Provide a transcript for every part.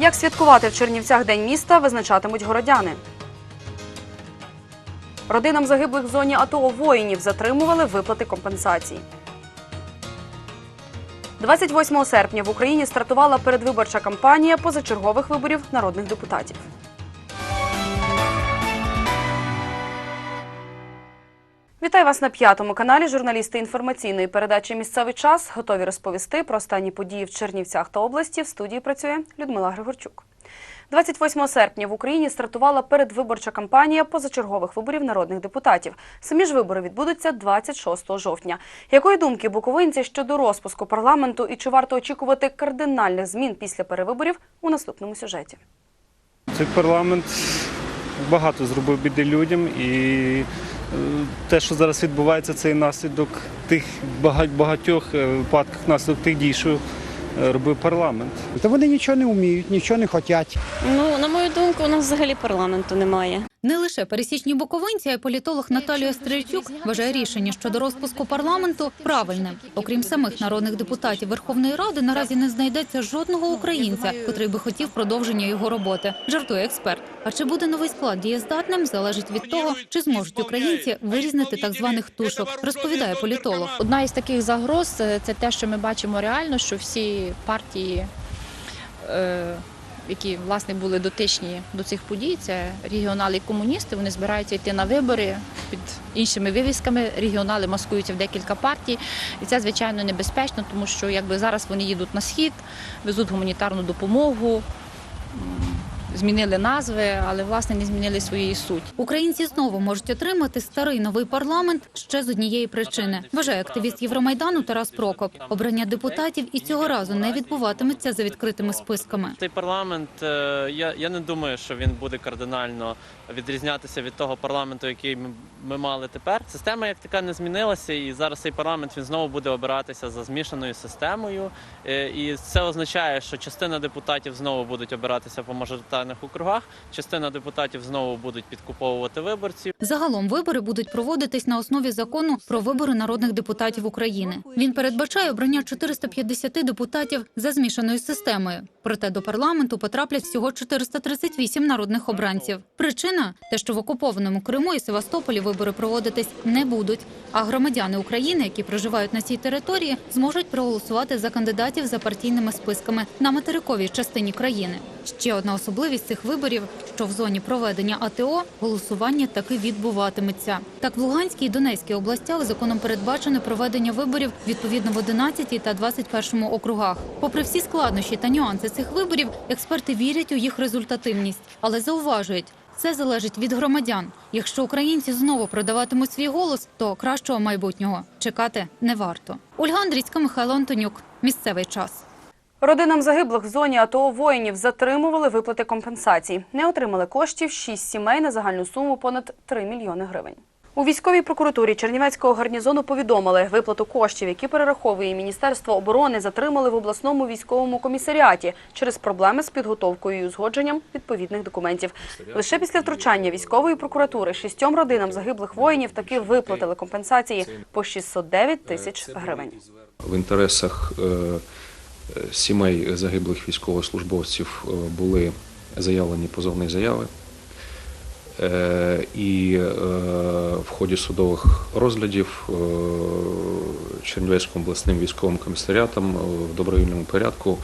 Як святкувати в Чернівцях День міста, визначатимуть городяни. Родинам загиблих в зоні АТО воїнів затримували виплати компенсацій. 28 серпня в Україні стартувала передвиборча кампанія позачергових виборів народних депутатів. Вітаю вас на п'ятому каналі. Журналісти інформаційної передачі Місцевий час готові розповісти про останні події в Чернівцях та області. В студії працює Людмила Григорчук. 28 серпня в Україні стартувала передвиборча кампанія позачергових виборів народних депутатів. Самі ж вибори відбудуться 26 жовтня. Якої думки буковинці щодо розпуску парламенту і чи варто очікувати кардинальних змін після перевиборів у наступному сюжеті? Цей парламент багато зробив біди людям, і те, що зараз відбувається, це і наслідок тих багатьох випадків, випадках, наслідок тих дій, що е, робив парламент. Та вони нічого не вміють, нічого не хочуть. Ну, на мою думку, у нас взагалі парламенту немає. Не лише пересічні буковинці, а й політолог Наталія Стрельчук вважає рішення щодо розпуску парламенту правильним. Окрім самих народних депутатів Верховної Ради, наразі не знайдеться жодного українця, котрий би хотів продовження його роботи. Жартує експерт. А чи буде новий склад дієздатним, залежить від того, чи зможуть українці вирізнити так званих тушок, розповідає політолог. Одна із таких загроз е, це те, що ми бачимо реально, що всі партії, е, які власне були дотичні до цих подій, це регіонали і комуністи, вони збираються йти на вибори під іншими вивісками. Регіонали маскуються в декілька партій, і це звичайно небезпечно, тому що якби зараз вони їдуть на схід, везуть гуманітарну допомогу. Змінили назви, але власне не змінили своєї суті. Українці знову можуть отримати старий новий парламент ще з однієї причини. Вважає активіст Євромайдану Тарас Прокоп. Обрання депутатів і цього разу не відбуватиметься за відкритими списками. Цей парламент, е, я, я не думаю, що він буде кардинально відрізнятися від того парламенту, який ми, ми мали тепер. Система як така не змінилася, і зараз цей парламент він знову буде обиратися за змішаною системою. Е, І це означає, що частина депутатів знову будуть обиратися по мажоритарних округах, частина депутатів знову будуть підкуповувати виборців. Загалом вибори будуть проводитись на основі закону про вибори народних депутатів України. Він передбачає обрання 450 депутатів за змішаною системою. Проте до парламенту потраплять всього 438 народних обранців. Причина те, що в окупованому Криму і Севастополі вибори проводитись не будуть. А громадяни України, які проживають на цій території, зможуть проголосувати за кандидатів за партійними списками на материковій частині країни. Ще одна особливість цих виборів, що в зоні проведення АТО голосування таки відбуватиметься. Так, в Луганській і Донецькій областях законом передбачено проведення виборів відповідно в 11 та 21 округах. Попри всі складнощі та нюанси цих виборів, експерти вірять у їх результативність, але зауважують. Це залежить від громадян. Якщо українці знову продаватимуть свій голос, то кращого майбутнього чекати не варто. Ольга Андрійська, Михайло Антонюк. Місцевий час. Родинам загиблих в зоні АТО воїнів затримували виплати компенсацій. Не отримали коштів шість сімей на загальну суму понад 3 мільйони гривень. У військовій прокуратурі Чернівецького гарнізону повідомили, виплату коштів, які перераховує Міністерство оборони, затримали в обласному військовому комісаріаті через проблеми з підготовкою і узгодженням відповідних документів. Лише після втручання військової прокуратури шістьом родинам загиблих воїнів таки виплатили компенсації по 609 тисяч гривень. В інтересах е, сімей загиблих військовослужбовців е, були заявлені позовні заяви. Е, І е, в ході судових розглядів е, Чернівецьким обласним військовим комісаріатом е, в добровільному порядку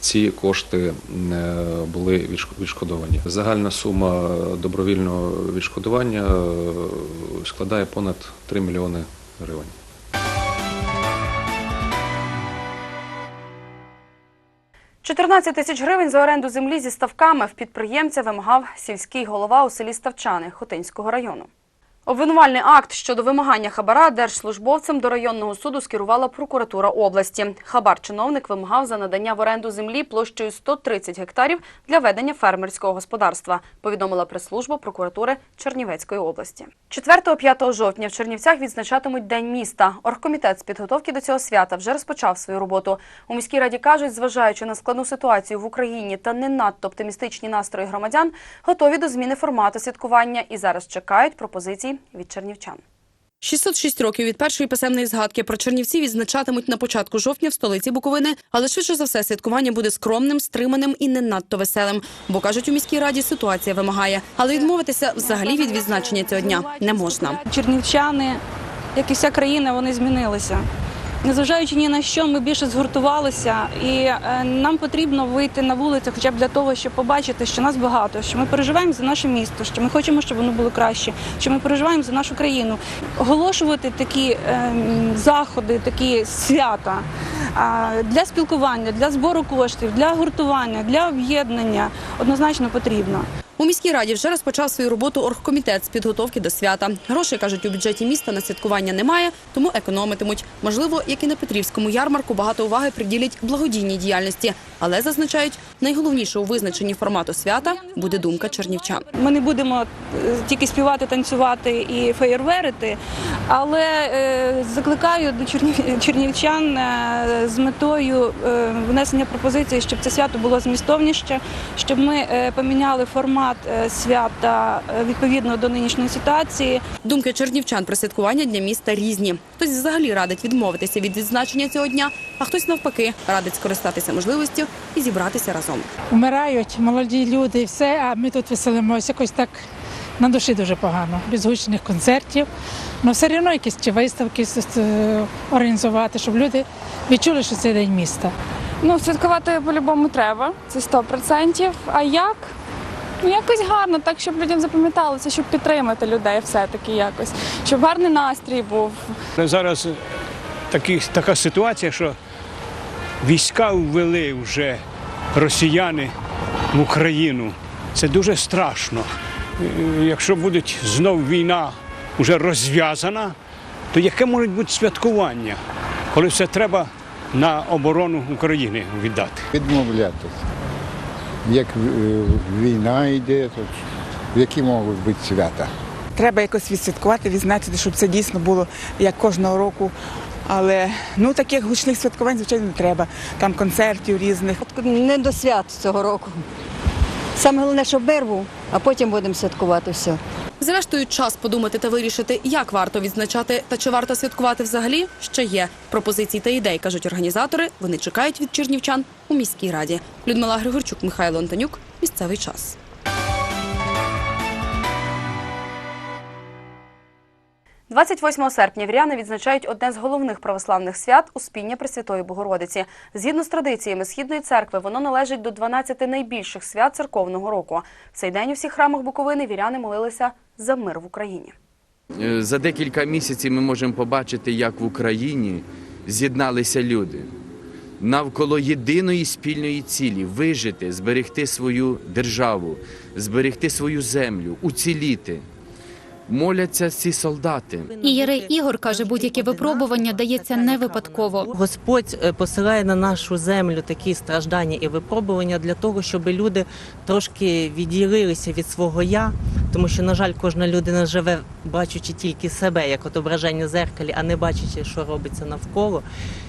ці кошти е, були відшкодовані. Загальна сума добровільного відшкодування е, складає понад 3 мільйони гривень. – 14 тисяч гривень за оренду землі зі ставками в підприємця вимагав сільський голова у селі Ставчани Хотинського району. Обвинувальний акт щодо вимагання хабара держслужбовцем до районного суду скерувала прокуратура області. Хабар чиновник вимагав за надання в оренду землі площею 130 гектарів для ведення фермерського господарства, повідомила прес-служба прокуратури Чернівецької області. 4-5 жовтня в Чернівцях відзначатимуть День міста. Оргкомітет з підготовки до цього свята вже розпочав свою роботу. У міській раді кажуть, зважаючи на складну ситуацію в Україні та не надто оптимістичні настрої громадян, готові до зміни формату святкування і зараз чекають пропозицій від чернівчан. 606 років від першої писемної згадки про Чернівці відзначатимуть на початку жовтня в столиці Буковини, але швидше за все святкування буде скромним, стриманим і не надто веселим. Бо кажуть, у міській раді ситуація вимагає, але відмовитися взагалі від відзначення цього дня не можна. Чернівчани, як і вся країна, вони змінилися. Незважаючи ні на що, ми більше згуртувалися, і е, нам потрібно вийти на вулицю, хоча б для того, щоб побачити, що нас багато, що ми переживаємо за наше місто, що ми хочемо, щоб воно було краще, що ми переживаємо за нашу країну. Оголошувати такі ем, заходи, такі свята для спілкування, для збору коштів, для гуртування, для об'єднання однозначно потрібно. У міській раді вже розпочав свою роботу оргкомітет з підготовки до свята. Грошей кажуть, у бюджеті міста на святкування немає, тому економитимуть. Можливо, як і на Петрівському ярмарку, багато уваги приділять благодійній діяльності, але зазначають, найголовніше у визначенні формату свята буде думка чернівчан. Ми не будемо е, тільки співати, танцювати і феєрверити, але е, закликаю до чернів- чернівчан е, з метою внесення пропозиції, щоб це свято було змістовніше, щоб ми поміняли формат е, свята е, відповідно до нинішньої ситуації. Думки чернівчан про святкування дня міста різні. Хтось взагалі радить відмовитися від відзначення цього дня, а хтось навпаки радить скористатися можливістю і зібратися разом. Вмирають молоді люди, і все, а ми тут веселимося. Якось так на душі дуже погано. Без гучних концертів. Ну все одно якісь чи виставки організувати, щоб люди відчули, що це день міста. Ну, святкувати по-любому треба, це 100%. А як? Ну, якось гарно, так, щоб людям запам'яталося, щоб підтримати людей все-таки якось, щоб гарний настрій був. Зараз такі, така ситуація, що війська ввели вже росіяни в Україну. Це дуже страшно. Е, Якщо буде знов війна вже розв'язана, то яке може бути святкування, коли все треба на оборону України віддати? Відмовлятися. Як е, війна йде, то які можуть бути свята? Треба якось відсвяткувати, відзначити, щоб це дійсно було як кожного року. Але ну таких гучних святкувань, звичайно, не треба. Там концертів різних. Не до свят цього року. Саме головне, щоб мир був, а потім будемо святкувати все. Зрештою, час подумати та вирішити, як варто відзначати та чи варто святкувати взагалі, ще є. Пропозицій та ідей, кажуть організатори, вони чекають від чернівчан у міській раді. Людмила Григорчук, Михайло Антонюк. Місцевий час. – 28 серпня віряни відзначають одне з головних православних свят – Успіння Пресвятої Богородиці. Згідно з традиціями Східної церкви, воно належить до 12 найбільших свят церковного року. В цей день у всіх храмах Буковини віряни молилися за мир в Україні. Е, За декілька місяців ми можемо побачити, як в Україні з'єдналися люди навколо єдиної спільної цілі вижити, зберегти свою державу, зберегти свою землю, уціліти. Моляться ці солдати. І Єрей Ігор каже, будь-яке випробування дається не випадково. Господь е, посилає на нашу землю такі страждання і випробування для того, щоб люди трошки відділилися від свого я, тому що, на жаль, кожна людина живе, бачучи тільки себе як отображення в зеркалі, а не бачачи, що робиться навколо.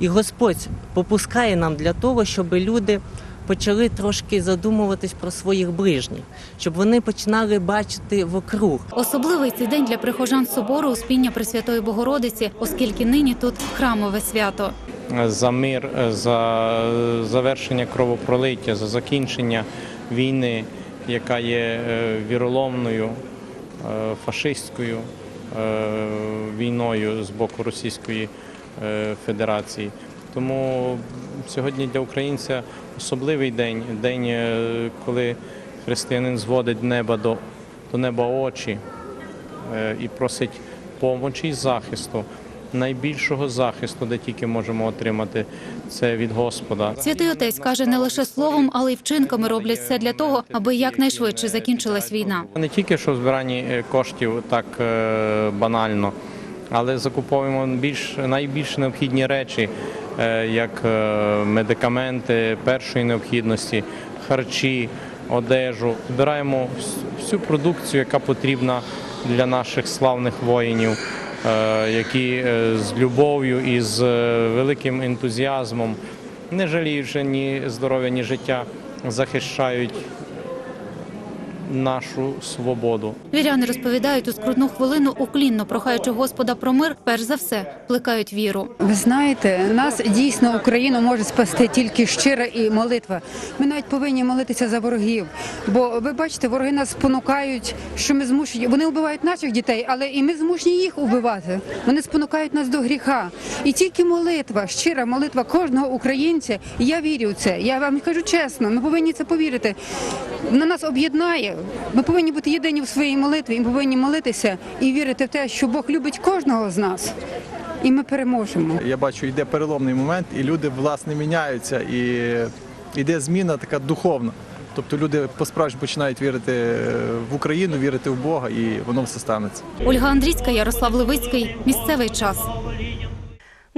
І Господь попускає нам для того, щоб люди. Почали трошки задумуватись про своїх ближніх, щоб вони починали бачити вокруг. Особливий цей день для прихожан собору Успіння Пресвятої Богородиці, оскільки нині тут храмове свято. за мир, за завершення кровопролиття, за закінчення війни, яка є е, віроломною, е, фашистською е, війною з боку Російської Федерації. Тому сьогодні для українця особливий день, день, коли християнин зводить неба до, до неба очі і просить помочі і захисту. Найбільшого захисту, де тільки можемо отримати, це від Господа. Святий отець каже, не лише словом, але й вчинками роблять все для того, аби якнайшвидше закінчилась війна. Не тільки що в збиранні е, коштів так е, банально, але закуповуємо більш найбільш необхідні речі, е, як медикаменти першої необхідності, харчі, одежу. Збираємо всю продукцію, яка потрібна для наших славних воїнів, які е, з любов'ю і з е, великим ентузіазмом, не жаліючи ні здоров'я, ні життя, захищають нашу свободу. Віряни розповідають у скрутну хвилину, уклінно прохаючи Господа про мир, перш за все плекають віру. Ви знаєте, нас дійсно Україну може спасти тільки щира і молитва. Ми навіть повинні молитися за ворогів. Бо ви бачите, вороги нас спонукають, що ми змушені. Вони вбивають наших дітей, але і ми змушені їх вбивати. Вони спонукають нас до гріха. І тільки молитва, щира молитва кожного українця. Я вірю в це. Я вам кажу чесно, ми повинні це повірити. На нас об'єднає. Ми повинні бути єдині в своїй молитві. Ми повинні молитися і вірити в те, що Бог любить кожного з нас. І ми переможемо. Я бачу, йде переломний момент, і люди власне міняються, і йде зміна така духовна. Тобто люди по-справжньому починають вірити в Україну, вірити в Бога, і воно все станеться. Ольга Андрійська, Ярослав Левицький. Місцевий час.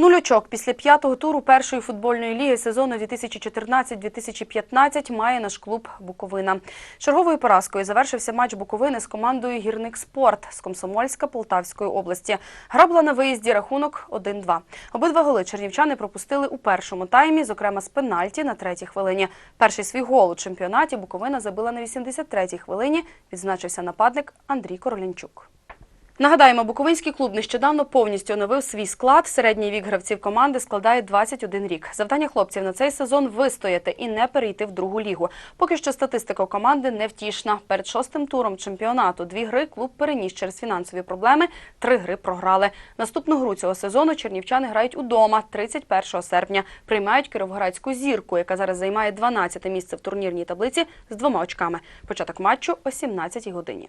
Нуль очок після п'ятого туру першої футбольної ліги сезону 2014-2015 має наш клуб Буковина. Черговою поразкою завершився матч Буковини з командою Гірник Спорт з Комсомольська Полтавської області. Гра була на виїзді рахунок 1-2. Обидва голи чернівчани пропустили у першому таймі, зокрема з пенальті на третій хвилині. Перший свій гол у чемпіонаті Буковина забила на 83-й хвилині. Відзначився нападник Андрій Королянчук. Нагадаємо, Буковинський клуб нещодавно повністю оновив свій склад. Середній вік гравців команди складає 21 рік. Завдання хлопців на цей сезон вистояти і не перейти в другу лігу. Поки що статистика команди невтішна. Перед шостим туром чемпіонату дві гри клуб переніс через фінансові проблеми, три гри програли. Наступну гру цього сезону чернівчани грають удома 31 серпня. Приймають кіровоградську зірку, яка зараз займає 12 місце в турнірній таблиці з двома очками. Початок матчу о 17 годині.